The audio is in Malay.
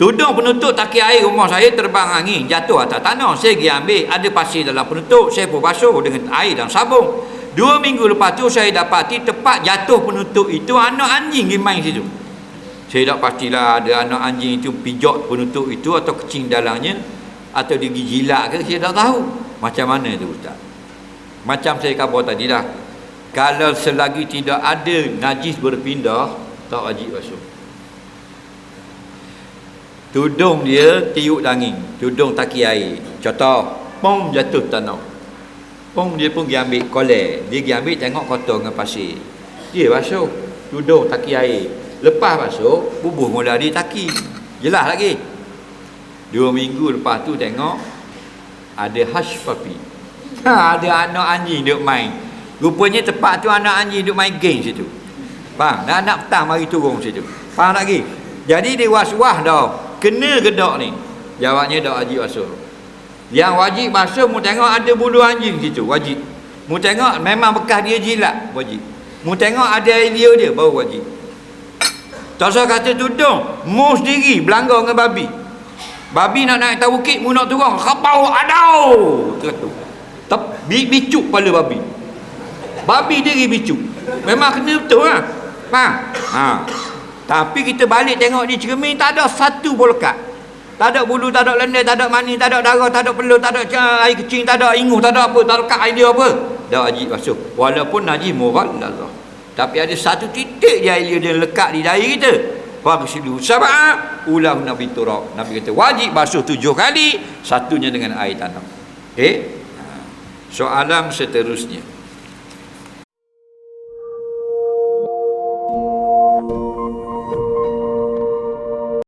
tudung penutup taki air rumah saya terbang angin. Jatuh atas tanah. Saya pergi ambil. Ada pasir dalam penutup. Saya pun basuh dengan air dan sabun. Dua minggu lepas tu saya dapati tepat jatuh penutup itu anak anjing pergi main situ. Saya tak pastilah ada anak anjing itu pijak penutup itu atau kecing dalangnya atau dia jilat ke saya tak tahu. Macam mana tu ustaz? Macam saya khabar tadi dah. Kalau selagi tidak ada najis berpindah tak wajib basuh tudung dia tiup dangin tudung taki air contoh pom jatuh tanah. Pom dia pun pergi ambil kolek. Dia pergi ambil tengok kotor dengan pasir. Dia basuh tudung taki air lepas basuh bubuh mula dia taki. Jelas lagi. Dua minggu lepas tu tengok ada hush puppy. Ha, ada anak anjing duk main. Rupanya tempat tu anak anjing duk main game situ. Faham? Dan anak petang mari turun situ. Faham lagi? Jadi dia was-was dah kena gedak ni? Jawabnya dak wajib basuh yang wajib basuh mu tengok ada bulu anjing situ wajib. Mu tengok memang bekas dia jilat wajib. Mu tengok ada air dia baru wajib. Tak usah kata tudung mu sendiri belanggar dengan babi. Babi nak naik atas bukit mu nak turun kapau adau tertu tep bi, bicuk kepala babi. Babi diri bicuk. Memang kena betul lah faham? Ha tapi kita balik tengok di cermin tak ada satu pun lekat. Tak ada bulu, tak ada lendir, tak ada mani, tak ada darah, tak ada peluh, tak ada air kecing, tak ada inguh, tak ada apa, tak ada lekat air dia apa. Dah wajib basuh. Walaupun najis mughalladha. Tapi ada satu titik je air dia lekat di dahi kita. Faghsilu sab'a ulah Nabi turab. Nabi kata wajib basuh tujuh kali, satunya dengan air tanam. Okey? Ha. Soalan seterusnya.